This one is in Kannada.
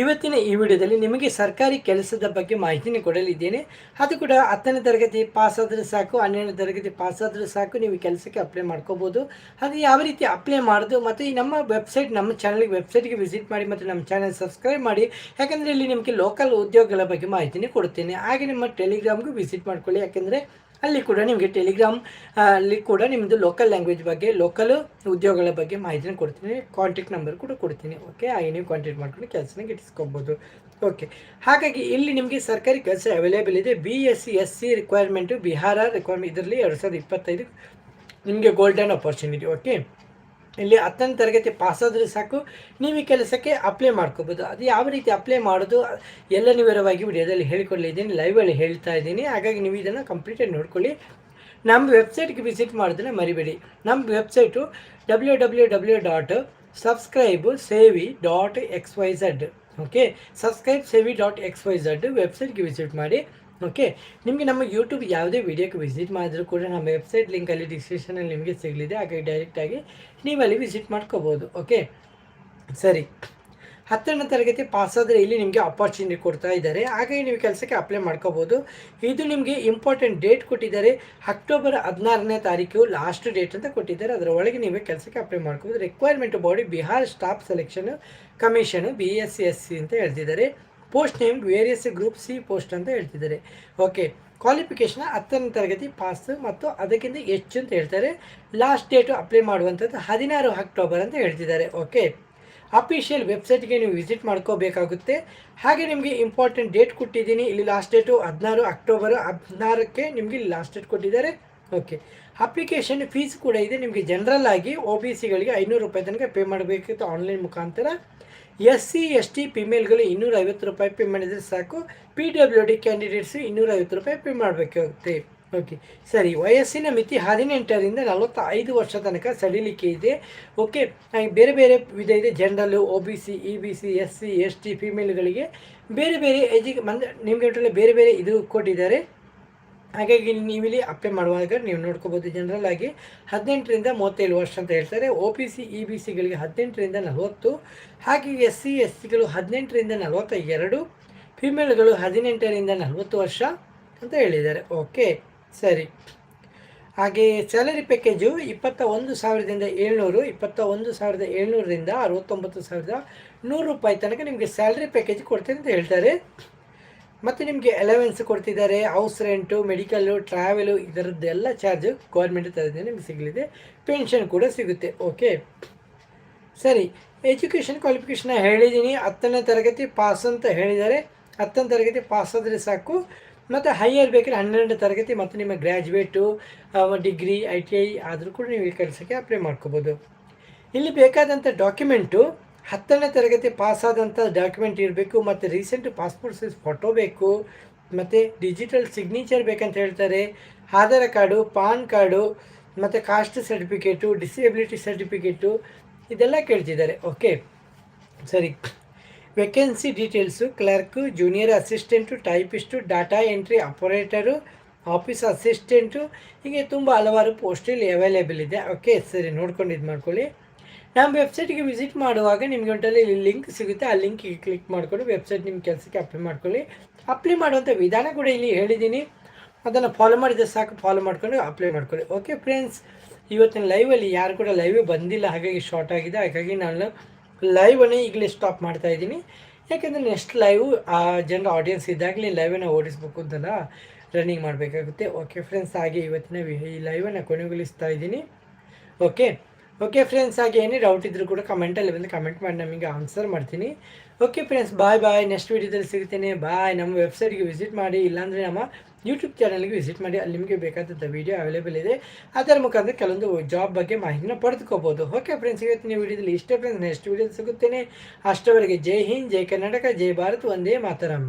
ಇವತ್ತಿನ ಈ ವಿಡಿಯೋದಲ್ಲಿ ನಿಮಗೆ ಸರ್ಕಾರಿ ಕೆಲಸದ ಬಗ್ಗೆ ಮಾಹಿತಿನ ಕೊಡಲಿದ್ದೇನೆ. ಅದು ಕೂಡ ಹತ್ತನೇ ತರಗತಿ ಪಾಸ್ ಆದ್ರೆ ಸಾಕು, ಹನ್ನೆರಡನೇ ತರಗತಿ ಪಾಸ್ ಆದ್ರೆ ಸಾಕು, ನೀವು ಕೆಲಸಕ್ಕೆ ಅಪ್ಲೈ ಮಾಡ್ಕೋಬೋದು. ಅದು ಯಾವ ರೀತಿ ಅಪ್ಲೈ ಮಾಡೋದು ಮತ್ತು ಈ ನಮ್ಮ ವೆಬ್ಸೈಟ್ ನಮ್ಮ ಚಾನಲ್ಗೆ ವೆಬ್ಸೈಟ್ಗೆ ವಿಸಿಟ್ ಮಾಡಿ ಮತ್ತು ನಮ್ಮ ಚಾನಲ್ ಸಬ್ಸ್ಕ್ರೈಬ್ ಮಾಡಿ. ಯಾಕಂದರೆ ಇಲ್ಲಿ ನಿಮಗೆ ಲೋಕಲ್ ಉದ್ಯೋಗಗಳ ಬಗ್ಗೆ ಮಾಹಿತಿನೇ ಕೊಡ್ತೇನೆ ಹಾಗೆ ನಿಮ್ಮ ಟೆಲಿಗ್ರಾಮ್ಗೂ ವಿಸಿಟ್ ಮಾಡ್ಕೊಳ್ಳಿ. ಯಾಕೆಂದರೆ ಅಲ್ಲಿ ಕೂಡ ನಿಮಗೆ ಟೆಲಿಗ್ರಾಮ್ ಅಲ್ಲಿ ಕೂಡ ನಿಮ್ಮದು ಲೋಕಲ್ ಲ್ಯಾಂಗ್ವೇಜ್ ಬಗ್ಗೆ ಲೋಕಲ್ ಉದ್ಯೋಗಗಳ ಬಗ್ಗೆ ಮಾಹಿತಿನ ಕೊಡ್ತೀನಿ. ಕಾಂಟ್ಯಾಕ್ಟ್ ನಂಬರ್ ಕೂಡ ಕೊಡ್ತೀನಿ ಓಕೆ ಆಗಿ ನೀವು ಕಾಂಟ್ಯಾಕ್ಟ್ ಮಾಡ್ಕೊಂಡು ಕೆಲಸನ ಗಿಟ್ಟಿಸ್ಕೊಬೋದು ಓಕೆ ಹಾಗಾಗಿ ಇಲ್ಲಿ ನಿಮಗೆ ಸರ್ಕಾರಿ ಕೆಲಸ ಅವೈಲೇಬಲ್ ಇದೆ. B S C S C requirement Bihar requirement ಇದರಲ್ಲಿ ಎರಡು ಸಾವಿರದ ಇಪ್ಪತ್ತೈದು ನಿಮಗೆ ಗೋಲ್ಡನ್ ಅಪರ್ಚುನಿಟಿ ಓಕೆ ಇಲ್ಲಿ ಹತ್ತನೇ ತರಗತಿ ಪಾಸಾದರೂ ಸಾಕು. ನೀವು ಈ ಕೆಲಸಕ್ಕೆ ಅಪ್ಲೈ ಮಾಡ್ಕೋಬೋದು. ಅದು ಯಾವ ರೀತಿ ಅಪ್ಲೈ ಮಾಡೋದು, ಎಲ್ಲ ವಿವರವಾಗಿ ವಿಡಿಯೋದಲ್ಲಿ ಹೇಳಿಕೊಳ್ಳಿದ್ದೀನಿ ಲೈವಲ್ಲಿ ಹೇಳ್ತಾ ಇದ್ದೀನಿ. ಹಾಗಾಗಿ ನೀವು ಇದನ್ನು ಕಂಪ್ಲೀಟಾಗಿ ನೋಡ್ಕೊಳ್ಳಿ. ನಮ್ಮ ವೆಬ್ಸೈಟ್ಗೆ ವಿಸಿಟ್ ಮಾಡಿದ್ರೆ ಮರಿಬೇಡಿ. ನಮ್ಮ website W W W dot subscribe savvy dot X Y Z okay subscribe savvy dot X Y Z ವೆಬ್ಸೈಟ್ಗೆ ವಿಸಿಟ್ ಮಾಡಿ. ಓಕೆ ನಿಮಗೆ ನಮ್ಮ ಯೂಟ್ಯೂಬ್ ಯಾವುದೇ ವಿಡಿಯೋಕ್ಕೆ ವಿಸಿಟ್ ಮಾಡಿದ್ರು ಕೂಡ ನಮ್ಮ ವೆಬ್ಸೈಟ್ ಲಿಂಕಲ್ಲಿ ಡಿಸ್ಕ್ರಿಪ್ಷನಲ್ಲಿ ನಿಮಗೆ ಸಿಗಲಿದೆ ಹಾಗಾಗಿ ಡೈರೆಕ್ಟಾಗಿ ನೀವು ಅಲ್ಲಿ ವಿಸಿಟ್ ಮಾಡ್ಕೋಬೋದು. ಓಕೆ ಸರಿ. ಹತ್ತನೇ ತರಗತಿ ಪಾಸಾದರೆ ಇಲ್ಲಿ ನಿಮಗೆ ಅಪರ್ಚುನಿಟಿ ಕೊಡ್ತಾ ಇದ್ದಾರೆ. ಹಾಗಾಗಿ ನೀವು ಕೆಲಸಕ್ಕೆ ಅಪ್ಲೈ ಮಾಡ್ಕೋಬೋದು. ಇದು ನಿಮಗೆ ಇಂಪಾರ್ಟೆಂಟ್ ಡೇಟ್ ಕೊಟ್ಟಿದ್ದಾರೆ. ಅಕ್ಟೋಬರ್ ಹದಿನಾರನೇ ತಾರೀಕು ಲಾಸ್ಟ್ ಡೇಟ್ ಅಂತ ಕೊಟ್ಟಿದ್ದಾರೆ. ಅದರೊಳಗೆ ನೀವೇ ಕೆಲಸಕ್ಕೆ ಅಪ್ಲೈ ಮಾಡ್ಕೋಬೋದು. Requirement body Bihar staff selection commission B S C S C ಅಂತ ಹೇಳ್ತಿದ್ದಾರೆ. Post name various group C post ಅಂತ ಹೇಳ್ತಿದ್ದಾರೆ. ಓಕೆ, ಕ್ವಾಲಿಫಿಕೇಷನ್ ಹತ್ತನೇ ತರಗತಿ ಪಾಸ್ ಮತ್ತು ಅದಕ್ಕಿಂತ ಹೆಚ್ಚು ಅಂತ ಹೇಳ್ತಾರೆ. ಲಾಸ್ಟ್ ಡೇಟು ಅಪ್ಲೈ ಮಾಡುವಂಥದ್ದು ಹದಿನಾರು ಅಕ್ಟೋಬರ್ ಅಂತ ಹೇಳ್ತಿದ್ದಾರೆ. ಓಕೆ, ಅಫಿಷಿಯಲ್ ವೆಬ್ಸೈಟ್ಗೆ ನೀವು ವಿಸಿಟ್ ಮಾಡ್ಕೋಬೇಕಾಗುತ್ತೆ. ಹಾಗೆ ನಿಮಗೆ ಇಂಪಾರ್ಟೆಂಟ್ ಡೇಟ್ ಕೊಟ್ಟಿದ್ದೀನಿ. ಇಲ್ಲಿ ಲಾಸ್ಟ್ ಡೇಟು ಹದಿನಾರು ಅಕ್ಟೋಬರ್ ಹದಿನಾರಕ್ಕೆ ನಿಮಗೆ ಲಾಸ್ಟ್ ಡೇಟ್ ಕೊಟ್ಟಿದ್ದಾರೆ. ಓಕೆ ಅಪ್ಲಿಕೇಶನ್ ಫೀಸ್ ಕೂಡ ಇದೆ. ನಿಮಗೆ ಜನರಲ್ ಆಗಿ ಒ ಬಿ ಸಿಗಳಿಗೆ ಐನೂರು ರೂಪಾಯಿ ತನಕ ಪೇ ಮಾಡಬೇಕಿತ್ತು ಆನ್ಲೈನ್ ಮುಖಾಂತರ. ಎಸ್ ಸಿ ಎಸ್ ಟಿ ಫಿಮೇಲ್ಗಳು ಇನ್ನೂರೈವತ್ತು ರೂಪಾಯಿ ಪೇ ಮಾಡಿದರೆ ಸಾಕು. ಪಿ ಡಬ್ಲ್ಯೂ ಡಿ ಕ್ಯಾಂಡಿಡೇಟ್ಸು ಇನ್ನೂರೈವತ್ತು ರೂಪಾಯಿ ಪೇ ಮಾಡಬೇಕಾಗುತ್ತೆ ಓಕೆ ಸರಿ, ವಯಸ್ಸಿನ ಮಿತಿ ಹದಿನೆಂಟರಿಂದ ನಲವತ್ತ ಐದು ವರ್ಷ ತನಕ ಸಡಿಲಿಕೆ ಇದೆ. ಓಕೆ ಬೇರೆ ಬೇರೆ ವಿಧ ಇದೆ. General O B C E B C S C S T ಫಿಮೇಲ್ಗಳಿಗೆ ಬೇರೆ ಬೇರೆ ಎಜುಕೇ ಮಂದ ನಿಮಗೆ ಬೇರೆ ಬೇರೆ ಇದು ಕೊಟ್ಟಿದ್ದಾರೆ. ಹಾಗಾಗಿ ನೀವಿಲ್ಲಿ ಅಪ್ಲೈ ಮಾಡುವಾಗ ನೀವು ನೋಡ್ಕೋಬೋದು ಜನರಲ್ ಆಗಿ ಹದಿನೆಂಟರಿಂದ ಮೂವತ್ತೇಳು ವರ್ಷ ಅಂತ ಹೇಳ್ತಾರೆ. O P C E B ಸಿಗಳಿಗೆ ಹದಿನೆಂಟರಿಂದ ನಲವತ್ತು, ಹಾಗೆ ಎಸ್ ಸಿ ಎಸ್ ಸಿಗಳು ಹದಿನೆಂಟರಿಂದ ನಲವತ್ತ ಎರಡು ಫಿಮೇಲ್ಗಳು ಹದಿನೆಂಟರಿಂದ ನಲವತ್ತು ವರ್ಷ ಅಂತ ಹೇಳಿದ್ದಾರೆ. ಓಕೆ ಸರಿ. ಹಾಗೆ ಸ್ಯಾಲರಿ ಪ್ಯಾಕೇಜು ಇಪ್ಪತ್ತ ಒಂದು ಸಾವಿರದಿಂದ ಏಳ್ನೂರು ಇಪ್ಪತ್ತ ಒಂದು ಸಾವಿರದ ಏಳ್ನೂರರಿಂದ ಅರವತ್ತೊಂಬತ್ತು ಸಾವಿರದ ನೂರು ರೂಪಾಯಿ ತನಕ ನಿಮಗೆ ಸ್ಯಾಲ್ರಿ ಪ್ಯಾಕೇಜ್ ಕೊಡ್ತೀನಿ ಅಂತ ಹೇಳ್ತಾರೆ. ಮತ್ತು ನಿಮಗೆ ಎಲೆವೆನ್ಸ್ ಕೊಡ್ತಿದ್ದಾರೆ ಹೌಸ್ ರೆಂಟು ಮೆಡಿಕಲ್ಲು ಟ್ರಾವೆಲು ಇದರದ್ದೆಲ್ಲ ಚಾರ್ಜು ಗೌರ್ಮೆಂಟ್ ತರದಿಂದ ನಿಮಗೆ ಸಿಗಲಿದೆ. ಪೆನ್ಷನ್ ಕೂಡ ಸಿಗುತ್ತೆ. ಓಕೆ ಸರಿ. ಎಜುಕೇಷನ್ ಕ್ವಾಲಿಫಿಕೇಷನ್ ಹೇಳಿದ್ದೀನಿ ಹತ್ತನೇ ತರಗತಿ ಪಾಸ್ ಅಂತ ಹೇಳಿದ್ದಾರೆ. ಹತ್ತನೇ ತರಗತಿ ಪಾಸ್ ಆದರೆ ಸಾಕು. ಮತ್ತು ಹೈಯರ್ ಬೇಕಾದ್ರೆ ಹನ್ನೆರಡನೇ ತರಗತಿ ಮತ್ತು ನಿಮ್ಮ graduate degree I T I ಆದರೂ ಕೂಡ ನೀವು ಈ ಕೆಲಸಕ್ಕೆ ಅಪ್ಲೈ ಮಾಡ್ಕೋಬೋದು. ಇಲ್ಲಿ ಬೇಕಾದಂಥ ಡಾಕ್ಯುಮೆಂಟು ಹತ್ತನೇ ತರಗತಿ ಪಾಸಾದಂಥ ಡಾಕ್ಯುಮೆಂಟ್ ಇರಬೇಕು, ಮತ್ತು ರೀಸೆಂಟ್ ಪಾಸ್ಪೋರ್ಟ್ ಸೈಜ್ ಫೋಟೋ ಬೇಕು, ಮತ್ತು ಡಿಜಿಟಲ್ ಸಿಗ್ನೇಚರ್ ಬೇಕಂತ ಹೇಳ್ತಾರೆ. ಆಧಾರ್ ಕಾರ್ಡು ಪಾನ್ ಕಾರ್ಡು ಮತ್ತು ಕಾಸ್ಟ್ ಸರ್ಟಿಫಿಕೇಟು ಡಿಸೇಬಿಲಿಟಿ ಸರ್ಟಿಫಿಕೇಟು ಇದೆಲ್ಲ ಕೇಳ್ತಿದ್ದಾರೆ. ಓಕೆ ಸರಿ. Vacancy details clerk junior assistant typist data entry operator office assistant ಹೀಗೆ ತುಂಬ ಹಲವಾರು ಪೋಸ್ಟಲ್ಲಿ ಅವೈಲೇಬಲ್ ಇದೆ. ಓಕೆ ಸರಿ, ನೋಡ್ಕೊಂಡು ಇದು ಮಾಡ್ಕೊಳ್ಳಿ ನಮ್ಮ ವೆಬ್ಸೈಟ್ಗೆ ವಿಸಿಟ್ ಮಾಡುವಾಗ ನಿಮಗೆ ಒಂಟಲ್ಲಿ ಇಲ್ಲಿ ಲಿಂಕ್ ಸಿಗುತ್ತೆ, ಆ ಲಿಂಕಿಗೆ ಕ್ಲಿಕ್ ಮಾಡಿಕೊಂಡು ವೆಬ್ಸೈಟ್ ನಿಮ್ಮ ಕೆಲಸಕ್ಕೆ ಅಪ್ಲೈ ಮಾಡ್ಕೊಳ್ಳಿ. ಅಪ್ಲೈ ಮಾಡುವಂಥ ವಿಧಾನ ಕೂಡ ಇಲ್ಲಿ ಹೇಳಿದ್ದೀನಿ ಅದನ್ನು ಫಾಲೋ ಮಾಡಿದರೆ ಸಾಕು ಫಾಲೋ ಮಾಡ್ಕೊಂಡು ಅಪ್ಲೈ ಮಾಡ್ಕೊಳ್ಳಿ. ಓಕೆ ಫ್ರೆಂಡ್ಸ್ ಇವತ್ತಿನ ಲೈವಲ್ಲಿ ಯಾರು ಕೂಡ ಲೈವೇ ಬಂದಿಲ್ಲ, ಹಾಗಾಗಿ ಶಾರ್ಟ್ ಆಗಿದೆ. ಹಾಗಾಗಿ ನಾನು ಲೈವನ್ನೇ ಈಗಲೇ ಸ್ಟಾಪ್ ಮಾಡ್ತಾ ಇದ್ದೀನಿ. ಯಾಕೆಂದರೆ ನೆಕ್ಸ್ಟ್ ಲೈವ್ ಆ ಜನರ ಆಡಿಯನ್ಸ್ ಇದ್ದಾಗಲೇ ಲೈವನ್ನು ಓಡಿಸ್ಬೇಕು ಅಂತಲ್ಲ ರನ್ನಿಂಗ್ ಮಾಡಬೇಕಾಗುತ್ತೆ. ಓಕೆ ಫ್ರೆಂಡ್ಸ್ ಹಾಗೆ ಇವತ್ತಿನ ಈ ಲೈವನ್ನು ಕೊನೆಗೊಳಿಸ್ತಾ ಇದ್ದೀನಿ. ಓಕೆ ಓಕೆ ಫ್ರೆಂಡ್ಸ್ ಹಾಗೆ ಏನೇ ಡೌಟ್ ಇದ್ದರೂ ಕೂಡ ಕಮೆಂಟಲ್ಲಿ ಬಂದು ಕಮೆಂಟ್ ಮಾಡಿ ನಮಗೆ ಆನ್ಸರ್ ಮಾಡ್ತೀನಿ. Okay friends bye bye next ವೀಡಿಯೋದಲ್ಲಿ ಸಿಗ್ತೇನೆ. ಬಾಯ್ ನಮ್ಮ ವೆಬ್ಸೈಟ್ಗೆ ವಿಸಿಟ್ ಮಾಡಿ, ಇಲ್ಲಾಂದರೆ ನಮ್ಮ ಯೂಟ್ಯೂಬ್ ಚಾನಲ್ಗೆ ವಿಸಿಟ್ ಮಾಡಿ, ಅಲ್ಲಿ ನಿಮಗೆ ಬೇಕಾದಂಥ ವೀಡಿಯೋ ಅವೈಲೇಬಲ್ ಇದೆ. ಅದರ ಮುಖಾಂತರ ಕೆಲವೊಂದು ಜಾಬ್ ಬಗ್ಗೆ ಮಾಹಿತಿನ ಪಡೆದುಕೋಬೋದು. ಓಕೆ ಫ್ರೆಂಡ್ಸ್ ಇವತ್ತಿನ ವೀಡಿಯೋದಲ್ಲಿ ಇಷ್ಟೇ ಫ್ರೆಂಡ್ಸ್ ನೆಕ್ಸ್ಟ್ ವೀಡಿಯೋದಲ್ಲಿ ಸಿಗುತ್ತೇನೆ. ಅಷ್ಟವರೆಗೆ ಜೈ ಹಿಂದ್, ಜೈ ಕರ್ನಾಟಕ, ಜೈ ಭಾರತ್ ಒಂದೇ ಮಾತರಂ.